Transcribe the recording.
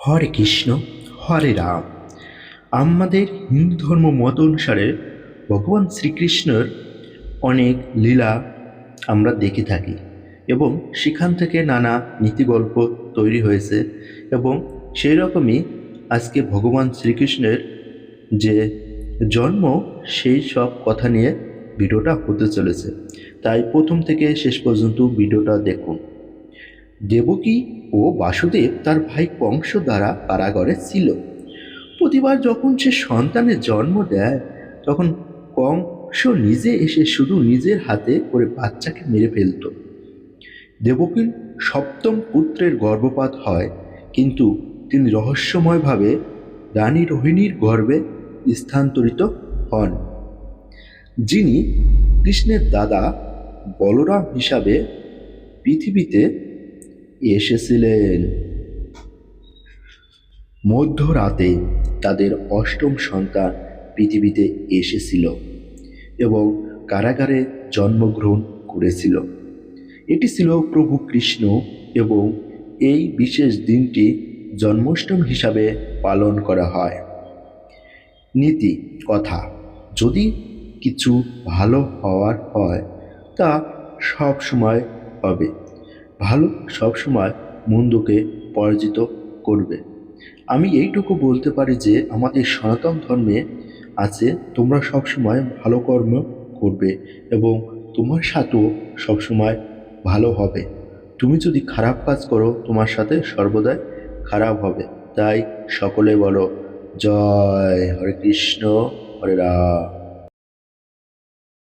হরে কৃষ্ণ, হরে রাম। আমাদের হিন্দু ধর্ম মত অনুসারে ভগবান শ্রীকৃষ্ণের অনেক লীলা আমরা দেখে থাকি এবং সেখান থেকে নানা নীতিগল্প তৈরি হয়েছে এবং সেই রকমই আজকে ভগবান শ্রীকৃষ্ণের যে জন্ম, সেই সব কথা নিয়ে ভিডিওটা হতে চলেছে। তাই প্রথম থেকে শেষ পর্যন্ত ভিডিওটা দেখুন। দেবকী ও বাসুদেব তার ভাই কংস দ্বারা কারাগারে ছিল। প্রতিবার যখন সে সন্তানের জন্ম দেয়, তখন কংস নিজে এসে শুধু নিজের হাতে করে বাচ্চাকে মেরে ফেলত। দেবকীর সপ্তম পুত্রের গর্ভপাত হয়, কিন্তু তিনি রহস্যময়ভাবে রানী রোহিণীর গর্ভে স্থানান্তরিত হন। যিনি কৃষ্ণের দাদা বলরাম হিসাবে পৃথিবীতে এসেছিলেন। মধ্যরাতে তাদের অষ্টম সন্তান পৃথিবীতে এসেছিল এবং কারাগারে জন্মগ্রহণ করেছিল। এটি ছিল প্রভু কৃষ্ণ এবং এই বিশেষ দিনটি জন্মাষ্টমী হিসাবে পালন করা হয়। নীতি, কথা, যদি কিছু ভালো হওয়ার হয়, তা সব সময় হবে। ভালো সবসময় মন্দকে পরাজিত করবে। আমি এইটুকু বলতে পারি যে, আমাদের সনাতন ধর্মে আছে, তোমরা সবসময় ভালো কর্ম করবে এবং তোমার সাথেও সবসময় ভালো হবে। তুমি যদি খারাপ কাজ করো, তোমার সাথে সর্বদাই খারাপ হবে। তাই সকলে বলো, জয় হরে কৃষ্ণ, হরে রাম।